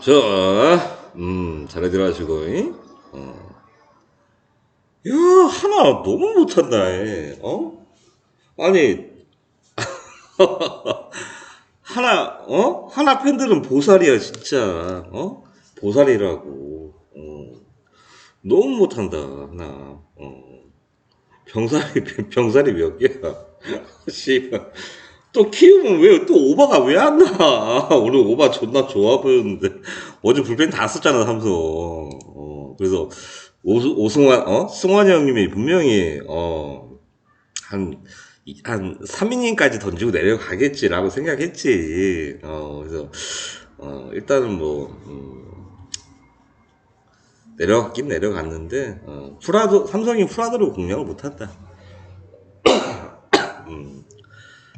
자, 음, 잘해들 하시고, 잉? 어. 야, 하나 너무 못한다, 에. 어? 아니, 하나, 어? 하나 팬들은 보살이야, 진짜, 어? 보살이라고, 어. 너무 못한다, 하나, 어. 병살이, 병살이 몇 개야? 씨발. 또 키우면 왜, 또 오바가 왜 안 나? 오늘 오바 존나 좋아 보였는데. 어제 불펜 다 썼잖아, 삼성. 어, 그래서, 오수, 오승환, 어? 승환이 형님이 분명히, 어, 한, 이- 한 3이닝까지 던지고 내려가겠지라고 생각했지. 어, 그래서, 어, 일단은 뭐, 음, 내려갔긴 내려갔는데, 어, 프라도, 삼성이 프라드로 공략을 못했다. 음.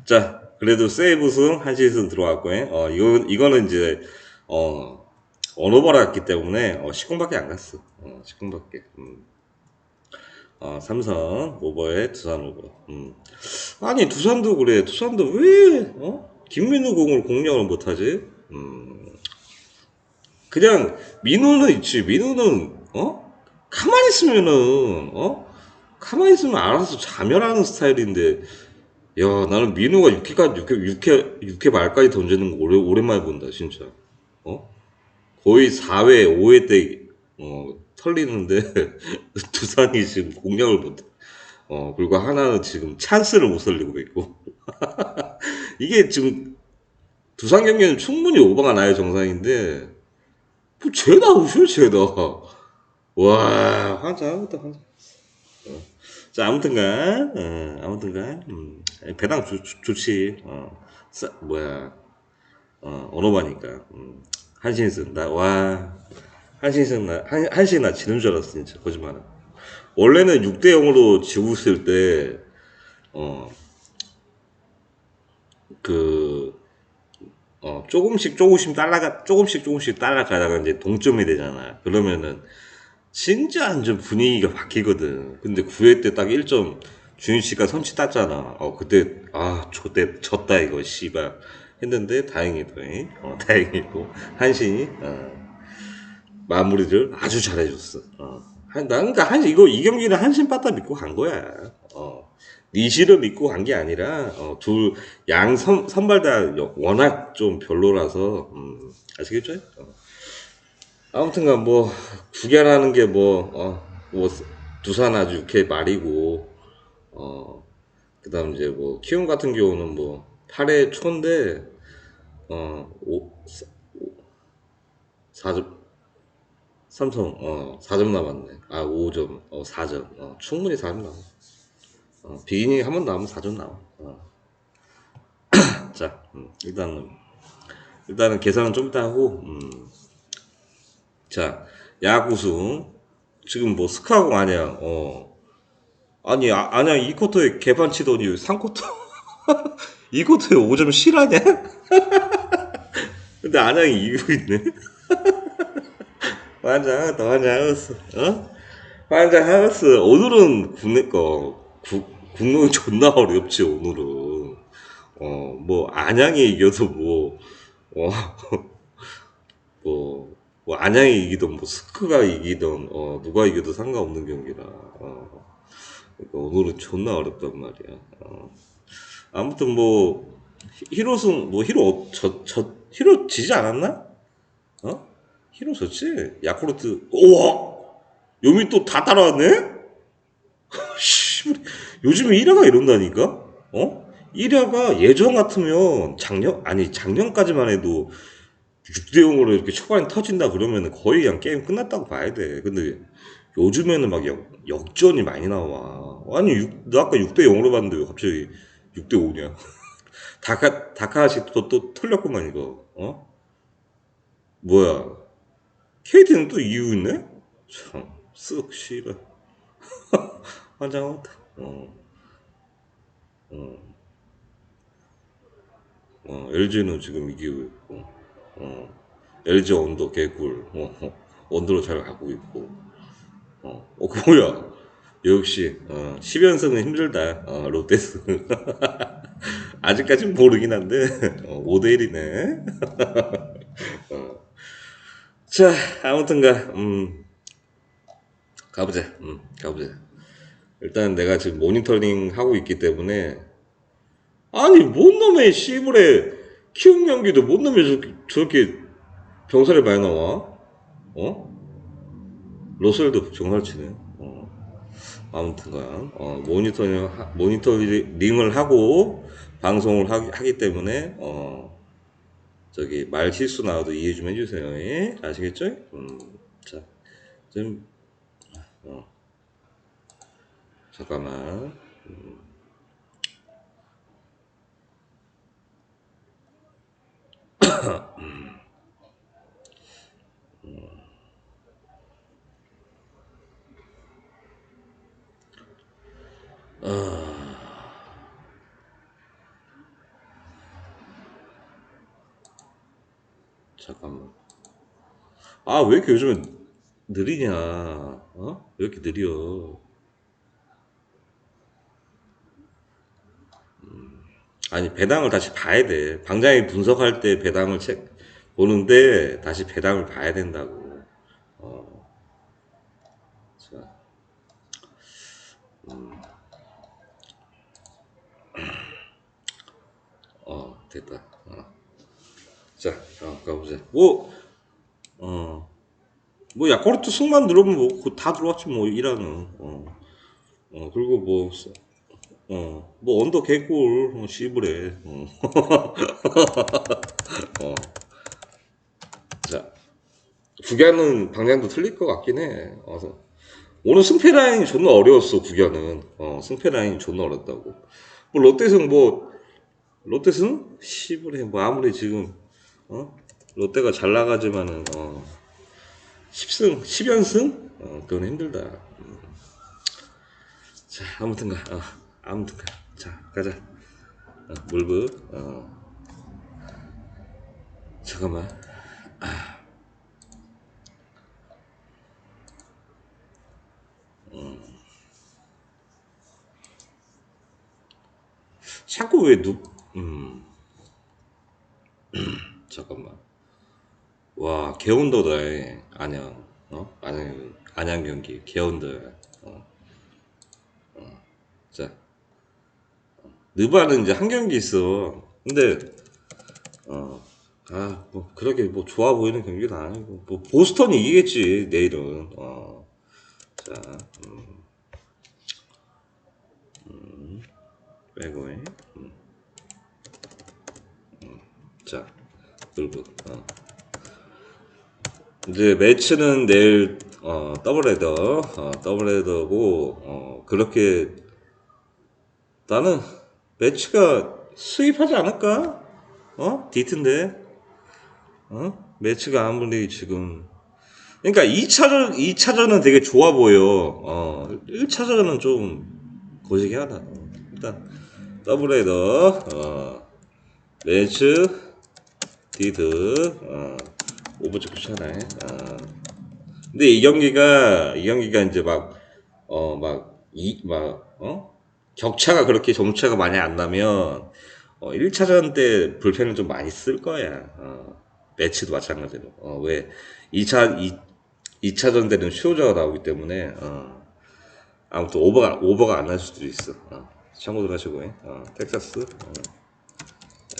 자, 그래도 세이브 승, 한 시즌 들어왔고, 어, 이거, 이거는 이제, 어, 언어버렸기 때문에, 어, 10공밖에 안 갔어. 어, 10공밖에. 음. 어, 삼성, 오버에 두산 오버. 음. 아니, 두산도 그래. 두산도 왜, 어? 김민우 공을 공략을 못하지? 음. 그냥, 민우는 있지. 민우는, 어? 가만히 있으면은, 어? 가만히 있으면 알아서 자멸하는 스타일인데, 야, 나는 민우가 6회까지, 6회, 6회, 6회 말까지 던지는 거 오래, 오랜만에 본다, 진짜. 어? 거의 4회, 5회 때, 어, 털리는데, 두산이 지금 공략을 못해. 어, 그리고 하나는 지금 찬스를 못 살리고 있고. 이게 지금, 두산 경기는 충분히 오버가 나야 정상인데, 뭐, 죄다 우셔, 죄다. 와, 환장하겠다, 환장. 어. 자, 아무튼간, 어, 아무튼간, 음, 배당 좋, 좋- 좋지. 어, 싸, 뭐야, 어, 언어바니까. 음, 한신승, 나, 와, 한신승, 나, 한, 한신 나 지는 줄 알았어, 진짜. 거짓말. 원래는 6대 0으로 지고 있을 때, 어, 그, 어, 조금씩 조금씩 따라가, 조금씩 조금씩 따라가다가 이제 동점이 되잖아. 그러면은, 진짜 완전 분위기가 바뀌거든. 근데 9회 때 딱 1점 주인 씨가 선취 땄잖아. 어, 그때, 아, 저때 졌다, 이거, 씨발. 했는데, 다행히도, 잉? 어, 다행히도, 한신이, 어, 마무리를 아주 잘해줬어. 어. 한, 난, 그니까, 한신, 이거, 이 경기는 한신 빠따 믿고 간 거야. 어. 니시를 믿고 간 게 아니라, 어, 둘, 양 선, 선발 다 여- 워낙 좀 별로라서, 음, 아시겠죠? 어. 아무튼간 뭐 구결하는 게뭐 어 뭐 두산 아주 이렇게 말이고 어 그다음 이제 뭐 키움 같은 경우는 뭐 8회 초인데 어 5, 4점 삼성 어 4점 남았네 아 5점 어 4점 어 충분히 4점 남아 어 비기닝 한번 남으면 4점 나와 어. 자 음, 일단은 일단은 계산은 좀 이따 하고 음. 자, 야구승. 지금 뭐 스카고 아니야. 어. 아니, 아, 아니야. 이 쿼터에 개판 치더니 3쿼터. 이 쿼터에 5점 실하냐? 근데 안양이 이기고 있네. 환장하다, 환장하였어. 어? 환장하였어. 오늘은 국내 거, 국, 국능은 존나 어렵지, 오늘은. 어, 뭐, 안양이 이겨도 뭐, 어, 뭐, 뭐 안양이 이기든 뭐 스크가 이기든 어 누가 이겨도 상관없는 경기라 어. 그러니까 오늘은 존나 어렵단 말이야. 어. 아무튼 뭐 히- 히로승 뭐 히로 저 저 히로 지지 않았나? 어? 히로 졌지? 야쿠르트 우와! 요미 또 다 따라왔네? 씨 요즘에 1화가 이런다니까? 어? 1화가 예전 같으면 작년 아니 작년까지만 해도 6대 0으로 이렇게 초반에 터진다 그러면 거의 그냥 게임 끝났다고 봐야 돼. 근데 요즘에는 막 역, 역전이 많이 나와. 아니, 육- 나 아까 6대 0으로 봤는데 왜 갑자기 6대 5냐? 다카, 다카시 또, 또 털렸구만, 이거. 어? 뭐야. KT는 또 이유 있네? 참, 쓱, 씨발. 환장하다. 어. 어. 어, LG는 지금 이기고 있고. 어, LG 언더 개꿀. 어, 어, 언더로 잘 가고 있고. 어, 어그 뭐야? 역시 어, 10연승은 힘들다. 어, 롯데스 아직까진 모르긴 한데. 어, 5대1이네. 어, 자, 아무튼가, 음, 가보자. 음, 가보자. 일단 내가 지금 모니터링 하고 있기 때문에, 아니, 뭔 놈의 씨불에 키움 경기도 뭔 놈의 저렇게, 병살이 많이 나와? 어? 로셀도 정말 치네. 어. 아무튼가, 어, 모니터링, 하- 모니터링을 하고 방송을 하, 하기 때문에, 어, 저기 말 실수 나와도 이해 좀 해주세요. 예? 아시겠죠? 음, 자, 좀, 어, 잠깐만. 잠깐만. 아, 왜 이렇게 요즘에 느리냐? 어? 왜 이렇게 느려? 아니, 배당을 다시 봐야 돼. 방장이 분석할 때 배당을 책, 보는데 다시 배당을 봐야 된다고. 어, 자, 어, 됐다. 어. 자, 어, 가보자. 뭐, 어, 뭐, 야쿠르트 승만 들어오면 뭐, 그거 다 들어왔지, 뭐, 이라는. 어, 어, 그리고 뭐, 써- 어, 뭐, 언더 개꿀, 어, 씨부래. 어, 어. 자, 구견은 방향도 틀릴 것 같긴 해. 어, 오늘 승패 라인이 존나 어려웠어, 구견은. 어, 승패 라인이 존나 어렵다고. 뭐, 롯데승 뭐, 롯데승? 씨부래. 뭐, 아무리 지금, 어? 롯데가 잘 나가지만은, 어, 10승, 10연승? 어, 그건 힘들다. 음. 자, 아무튼가, 어, 아무튼 가. 자, 가자. 어, 물브, 어, 잠깐만. 자꾸 왜 누, 음, 잠깐만. 와, 개운도다, 안양. 어? 안양, 안양 경기. 개운도. 어, 자, 느바는 이제 한 경기 있어. 근데, 어, 아, 뭐, 그렇게 뭐 좋아 보이는 경기도 아니고. 뭐, 보스턴이 이기겠지, 내일은. 어, 자, 음, 빼고, 해. 음, 자, 물브. 어. 이제 매치는 내일 어, 더블헤더 어, 더블헤더고 어, 그렇게 나는 매치가 수입하지 않을까? 어? 디트인데 어? 매치가 아무리 지금 그러니까 2차전 2차전은 되게 좋아 보여. 어, 1차전은 좀 고지기하다. 일단 더블헤더 어, 매치 디트 어, 오버치 쿠션에 어. 근데 이 경기가 이 경기가 이제 막 어 막 이 막 어 격차가 그렇게 점차가 많이 안 나면 어 1차전 때 불펜을 좀 많이 쓸 거야. 어 매치도 마찬가지로. 어 왜 2차 2 2차전 때는 쇼저가 나오기 때문에 어 아무튼 오버가 오버가 안 날 수도 있어. 어 참고들 하시고 어 텍사스 어,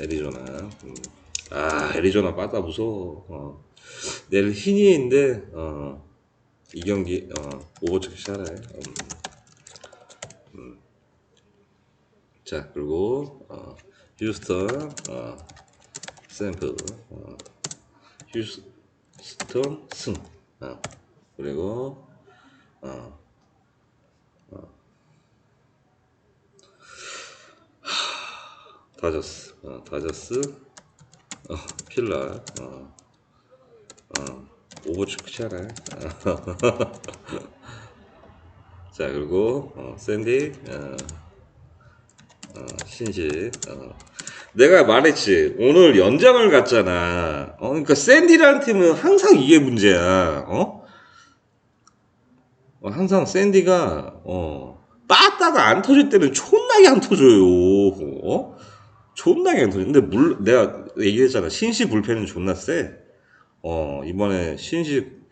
애리조나 음. 아 애리조나 빠다 무서워. 어 내일 희니인데 어 이 경기 어, 샤라에 음, 음. 자 그리고 어, 휴스턴 어, 샘플 어, 휴스턴 승. 어, 그리고 어, 다저스 어, 다저스 어, 필라 어, 어, 샤라에 자 그리고 어, 샌디 어, 어, 신시 어. 내가 말했지 오늘 연장을 갔잖아 어, 그러니까 샌디라는 팀은 항상 이게 문제야 어? 어, 항상 샌디가 어, 빠따가 안 터질 때는 존나게 안 터져요 어? 존나게 안 터져 근데 물 내가 얘기했잖아 신시 불펜은 존나 세 어, 이번에 신식,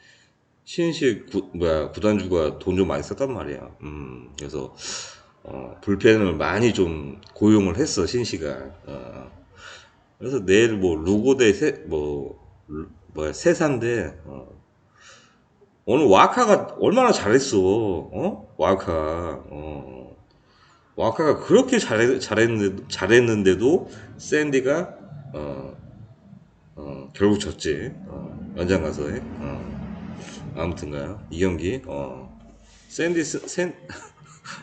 신식 구, 뭐야, 구단주가 돈 좀 많이 썼단 말이야. 음, 그래서, 어, 불펜을 많이 좀 고용을 했어, 신시가. 어. 그래서 내일 뭐, 루고 대 세, 뭐, 루- 뭐야, 세산데, 어. 오늘 와카가 얼마나 잘했어, 어? 와카, 어. 와카가 그렇게 잘했, 잘했는데, 잘했는데도, 샌디가, 어, 어, 결국 졌지. 어, 연장 가서 해. 어. 아무튼가요. 이 경기, 어, 샌디, 스- 샌,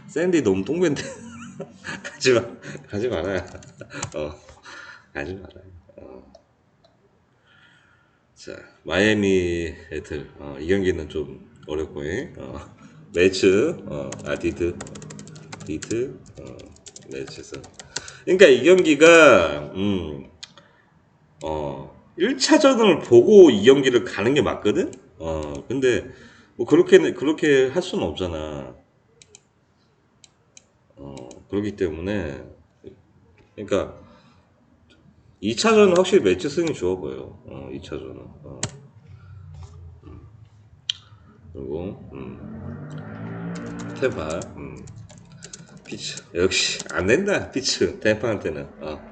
샌디 너무 똥배인데. 가지 마, 가지 말아요. 어, 가지 말아요. 어. 자, 마이애미 애틀. 어, 이 경기는 좀 어렵고, 어, 매츠, 어, 아, 디트, 디트, 어, 매츠에서. 그러니까 이 경기가, 음, 어, 1차전을 보고 이 경기를 가는 게 맞거든? 어, 근데, 뭐, 그렇게, 그렇게 할 수는 없잖아. 어, 그렇기 때문에, 그러니까, 2차전은 확실히 매치 승이 좋아 보여. 어, 2차전은. 어. 음. 그리고, 음, 테파, 음, 피츠. 역시, 안 된다, 피츠. 테파한테는. 어.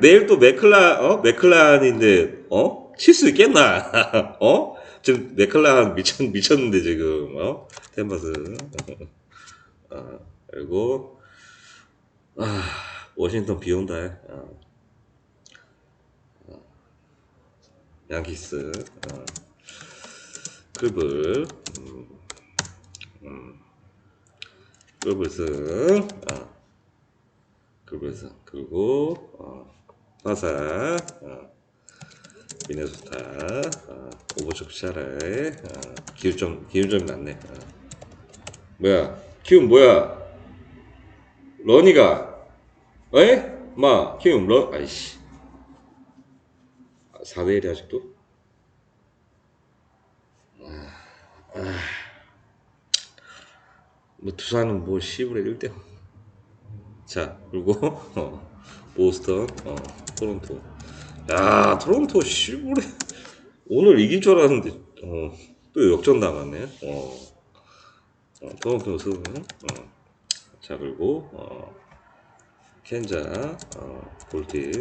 내일 또 맥클라, 어? 맥클란인데, 어? 칠 수 있겠나? 어? 지금 맥클란 미쳤, 미쳤는데, 지금, 어? 템버스. 어, 그리고, 아, 워싱턴 비 온다. 어. 양키스, 어. 크블, 음, 음. 크블스, 어. 크블스, 그리고, 어. 파사, 어. 미네소타, 어. 오버초크 샤라에, 어. 기울 좀, 기울 좀 났네. 어. 뭐야, 키움 뭐야? 러니가, 에? 마, 키움, 러, 아이씨. 4대1이 아직도? 뭐 두산은 뭐 시브레 1대 자 그리고 어, 보스턴 어, 토론토 야 토론토 시브레 오늘 이긴 줄 알았는데 어, 또 역전 당했네 어, 어, 토론토 승 어. 자 그리고 어, 켄자 어, 볼티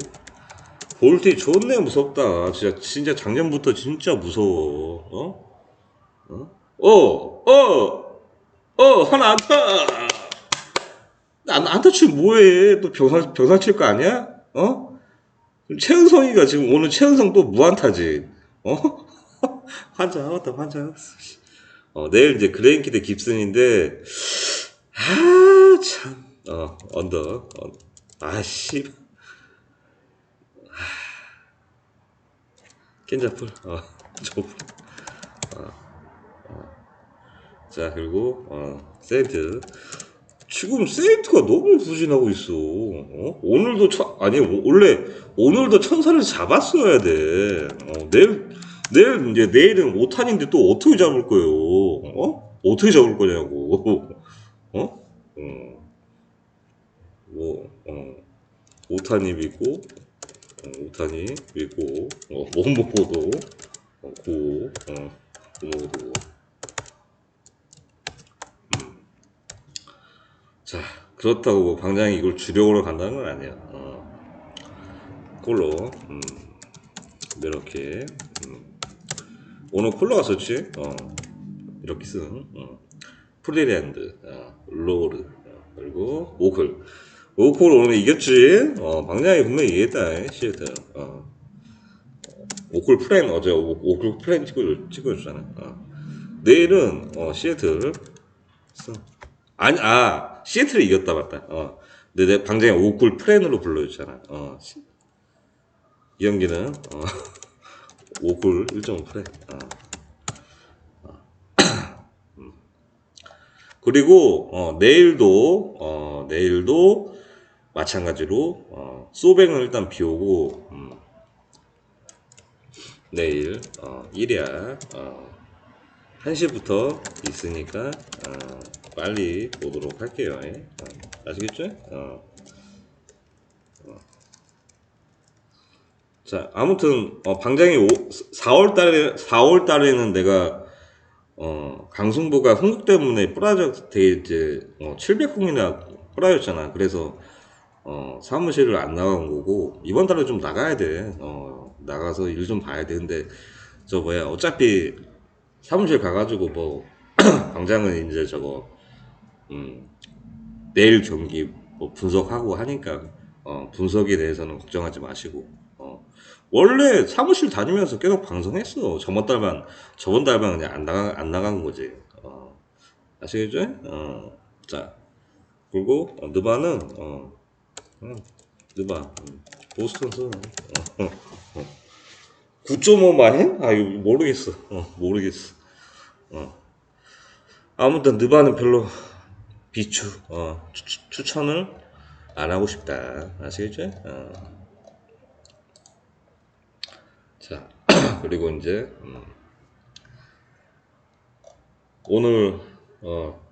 볼티 존내 무섭다 진짜 진짜 작년부터 진짜 무서워 어? 어? 어! 어! 어, 하나 안타! 안, 안타 치면 뭐해? 또 병상, 병상 칠거 아니야? 어? 최은성이가 지금 오늘 최은성 또 무안타지. 어? 환장하겠다, 환장하겠어. 어, 내일 이제 그레인키 대 깁슨인데, 아, 참. 어, 언더. 어, 아, 씨. 켄자풀. 어, 저 자, 그리고, 어, 세인트. 지금 세인트가 너무 부진하고 있어. 어? 오늘도 천, 아니, 오- 원래, 오늘도 천사를 잡았어야 돼. 어, 내일, 내일, 이제, 내일은 오탄인데 또 어떻게 잡을 거예요? 어? 어떻게 잡을 거냐고. 어? 어. 뭐, 어. 있고, 어, 있고, 어, 원목보도, 어, 고, 어, 원목보도. 자, 그렇다고 뭐 방장이 이걸 주력으로 간다는 건 아니야. 어. 콜로, 음, 이렇게, 음. 오늘 콜로가 좋지? 어. 이렇게 쓴, 어. 프리랜드, 어. 로드, 어. 그리고 오클. 오클 오늘 이겼지? 어, 방장이 분명히 이겼다, 시애트. 어. 오클 플랜, 어제 오, 오클 플랜 찍어, 찍어줬잖아. 어. 내일은, 어, 시애틀, 써. 아니, 아, 시애틀이 이겼다, 맞다. 어. 근데 내 방장이 오쿨 프렌으로 불러줬잖아. 어. 시- 이 경기는, 어. 오쿨 1.5 프렌. 어. 어. 그리고, 어, 내일도, 어, 내일도 마찬가지로, 어, 소뱅은 일단 비 오고, 음. 내일, 어, 1야, 어, 1시부터 있으니까 어, 빨리 보도록 할게요. 예. 어, 아시겠죠? 어. 어. 자, 아무튼 어, 방장이 4월 달에 4월 달에는 내가 어, 강승부가 흥국 때문에 뿌라져 돼 이제 어, 700홍이나 뿌라졌잖아. 그래서 어, 사무실을 안 나간 거고 이번 달에 좀 나가야 돼. 어, 나가서 일 좀 봐야 되는데 저 뭐야 어차피 사무실 가가지고 뭐 방장은 이제 저거 음, 내일 경기 뭐 분석하고 하니까 어, 분석에 대해서는 걱정하지 마시고 어, 원래 사무실 다니면서 계속 방송했어 저번 달만 저번 달만 그냥 안 나가 안 나간 거지 어, 아시겠죠? 어, 자 그리고 어, 느바는 어, 음, 느바 음, 보스턴 써 어, 어, 어. 9.5만 해? 아 이거 모르겠어 어, 모르겠어 어. 아무튼 느바는 별로 비추 어, 추, 추- 추천을 안 하고 싶다 아시겠죠? 어. 자 그리고 이제 음, 오늘 어,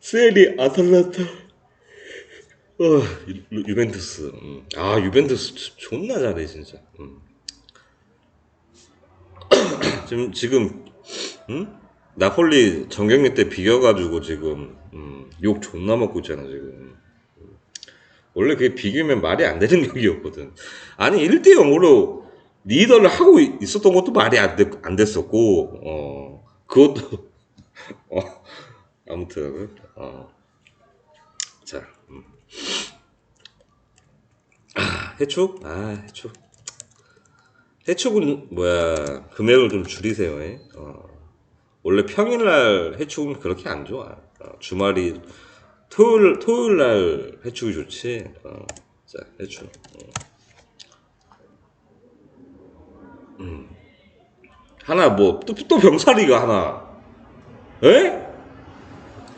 세리 아탈란타 어, 유, 유벤투스 음. 아 유벤투스 조- 존나 잘해 진짜 음. 지금 지금 음? 나폴리 정경기 때 비겨가지고 지금 음, 욕 존나 먹고 있잖아 지금 원래 그게 비기면 말이 안 되는 경기였거든 아니 1대 0으로 리더를 하고 있- 있었던 것도 말이 안, 됐, 안 됐었고 어 그것도 어, 아무튼 어, 자 음. 아, 해축 아 해축 해축은 뭐야 금액을 좀 줄이세요 예? 어. 원래 평일날 해축은 그렇게 안 좋아. 어, 주말이 토요일 토요일 날 해축이 좋지. 어, 자 해축. 어. 음. 하나 뭐또 또 병사리가 하나. 에?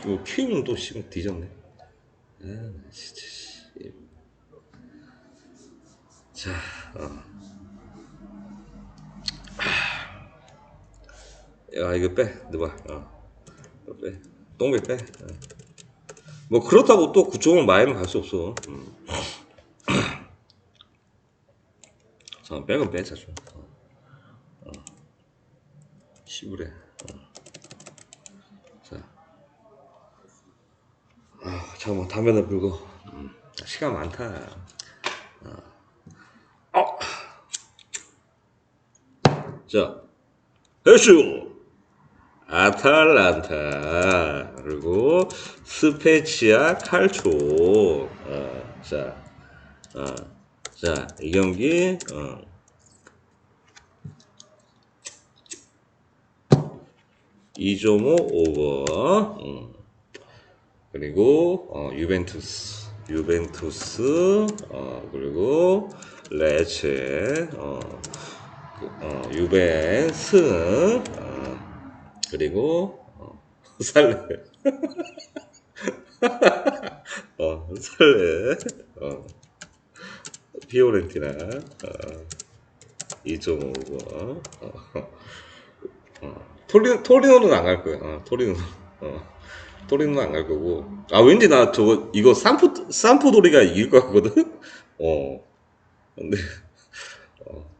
이거 퀸은 또 씨, 뒤졌네. 아 진짜 씨. 자. 어. 야 이거 빼 넣어봐 어. 빼 똥배 빼 뭐 그렇다고 또 그쪽은 마이는 갈수 없어 음. 자 백은 빼자 좀 어. 어. 시부래 어. 자 아, 잠깐만 담배나 불고 음. 시간 많다 어. 어. 자 해쇼 아탈란타 그리고 스페치아 칼초 어, 자, 어, 자, 이 경기 어. 이조모 오버 음. 그리고 어, 유벤투스 유벤투스 어, 그리고 레체 어, 그, 어, 유벤 승 어, 그리고 어, 살레 어, 살레 어, 피오렌티나 어, 2.5고 어, 어, 토리, 토리노는 안 갈 거야 어, 토리노 어, 토리노는 안 갈 거고. 아 왠지 나 저거 이거 산포 산포도리가 이길 것 같거든? 어. 근데 어,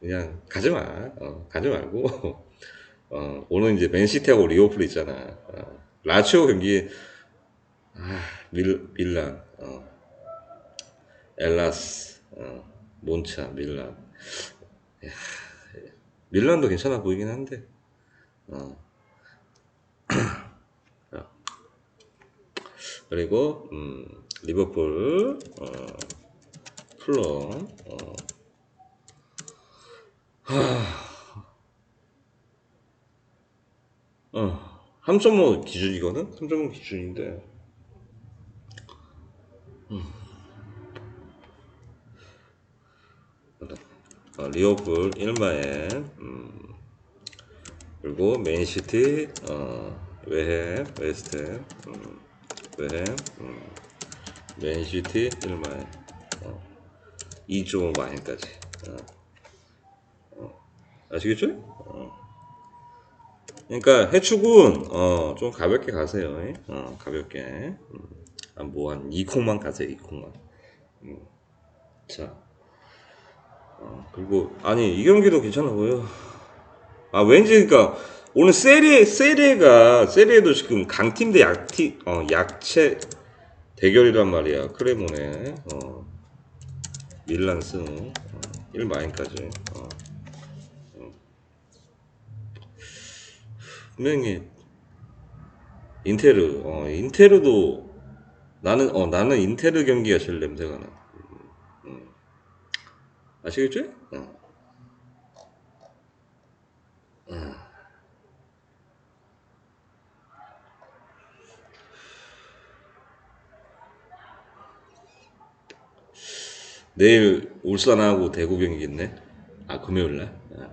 그냥 가지 마. 어, 가지 말고. 어, 오늘 이제 맨시티하고 리오플 있잖아. 어, 라치오 경기, 아, 밀, 밀란, 어, 엘라스, 어, 몬차, 밀란. 야, 밀란도 괜찮아 보이긴 한데, 어. 자, 그리고, 음, 리버풀, 어, 플럼, 어, 어, 3.5 기준 이거든? 3.5 기준인데. 음. 어, 리오풀 1마에, 음, 그리고 맨시티, 어, 웨햄, 웨스트햄, 음, 웨햄, 음, 맨시티 1마에, 어, 2.5 마인까지. 어, 아시겠죠? 어. 그러니까 해축은 어, 좀 가볍게 가세요. 예? 어, 가볍게. 음, 뭐한 2콩만 가세요. 2콩만. 음. 자. 어, 그리고 아니 이 경기도 괜찮아 보여. 아 왠지 그러니까 오늘 세리에 세리에가 세리에도 지금 강팀 대 약팀 어 약체 대결이란 말이야. 크레모네. 어. 밀란 승. 어, 1마인까지. 어. 어. 분명히 인테르. 어, 인테르도 나는 어 나는 인테르 경기가 제일 냄새가 나. 음. 아시겠죠? 어. 내일 울산하고 대구 경기 있네. 아 금요일 날. 아.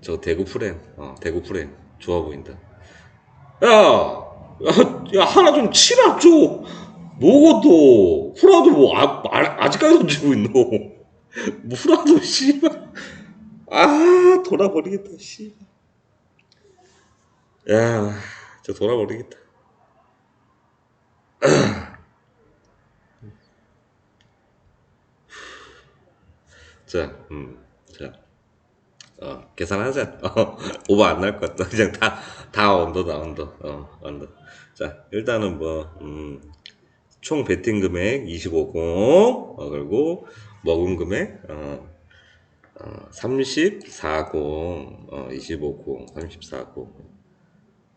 저 대구 프렌. 어 대구 프렌 좋아 보인다. 야, 야, 야 하나 좀 치라 좀. 뭐고 또 후라도 뭐 아, 아, 아 직까지 던지고 있노. 뭐 후라도 씨발. 아 돌아버리겠다 씨. 야, 저 돌아버리겠다. 자, 음, 자, 어, 계산하자. 어, 오버 안 날 것 같다. 그냥 다, 다 언더다, 언더. 어, 언더. 자, 일단은 뭐, 음, 총 베팅 금액 25공, 어, 그리고 먹은 금액, 어, 어, 34공, 어, 25공, 34공,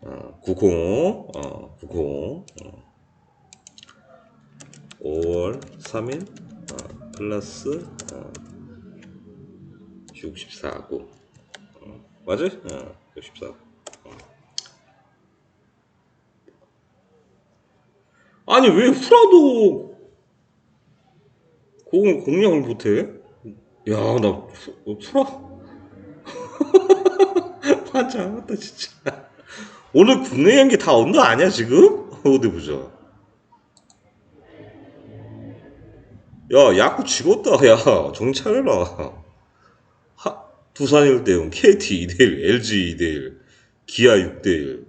어, 905, 어, 905, 어, 5월 3일, 어, 플러스, 어, 64고 어, 맞아? 어, 64고 아니 왜 프라도 그건 공략을 못해? 야나 프라? 맞아 맞다 진짜. 오늘 국내 연기 다 언더 아니야 지금? 어디 보자. 야 야구 지웠다. 야 하, 두산 1대0, KT 2대1, LG 2대1, 기아 6대1.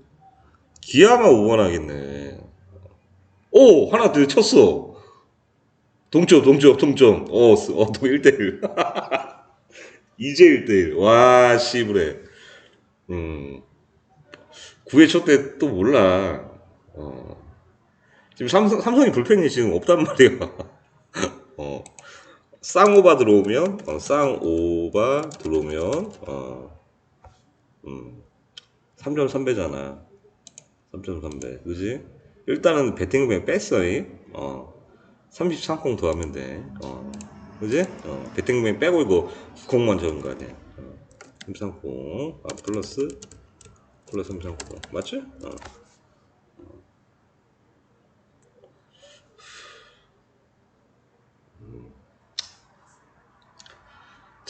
기아만 5번 하겠네. 오! 하나 더 쳤어. 동점, 동점, 동점. 어, 쓰- 어, 또 1대1. 이제 1대1. 와, 씨부래. 음. 9회 초 때 또 몰라. 어. 지금 삼성, 삼성이 불펜이 지금 없단 말이야. 어. 쌍오바 들어오면 어, 쌍오 바 들어오면 어, 음, 3점 선배잖아 3점 선배 그지? 일단은 배팅 금액 뺐어 이. 어, 33콩 더하면 돼 어, 그지? 어, 배팅 금액 빼고 이거 9콩만 적은 거 아니야 어, 33콩 아, 플러스 플러스 33콩 맞지? 어.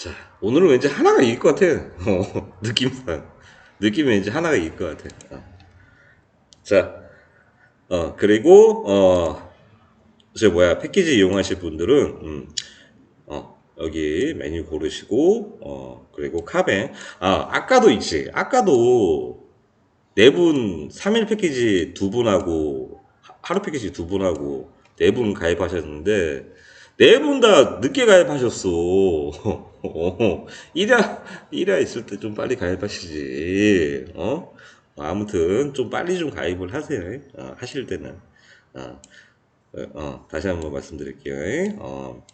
자, 오늘은 왠지 하나가 이길 것 같아. 어, 느낌상. 느낌이 왠지 하나가 이길 것 같아. 어. 자, 어, 그리고, 어, 저 뭐야, 패키지 이용하실 분들은, 음, 어, 여기 메뉴 고르시고, 어, 그리고 카뱅. 아, 아까도 있지. 아까도 네 분, 3일 패키지 두 분하고, 하- 하루 패키지 두 분하고, 네 분 가입하셨는데, 네 분 다 늦게 가입하셨어. 어, 1화, 1화 있을 때 좀 빨리 가입하시지. 어? 아무튼, 좀 빨리 좀 가입을 하세요. 어, 하실 때는. 어, 어, 어, 다시 한번 말씀드릴게요. 어,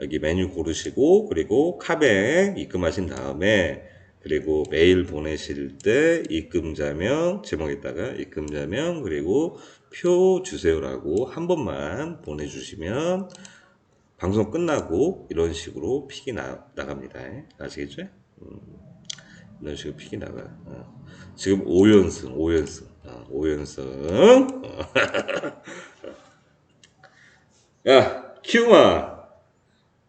여기 메뉴 고르시고, 그리고 카뱅 입금하신 다음에, 그리고 메일 보내실 때 입금자명 제목에다가 입금자명 그리고 표 주세요라고 한 번만 보내주시면 방송 끝나고 이런 식으로 픽이 나, 나갑니다. 아시겠죠? 음, 이런 식으로 픽이 나가. 어. 지금 5연승, 5연승, 어, 5연승. 야, 키우마,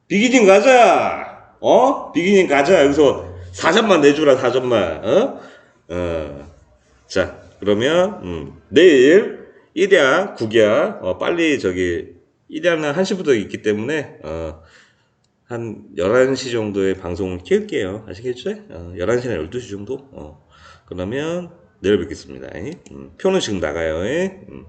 비기님 가자. 어? 비기님 가자. 여기서 4점만 내주라, 4점만. 어? 어. 자, 그러면, 음, 내일 1야, 9야, 어, 빨리 저기, 1야는 1시부터 있기 때문에, 어, 한 11시 정도에 방송을 켤게요. 아시겠죠? 어, 11시나 12시 정도? 어, 그러면 내일 뵙겠습니다. 음, 표는 지금 나가요. 음.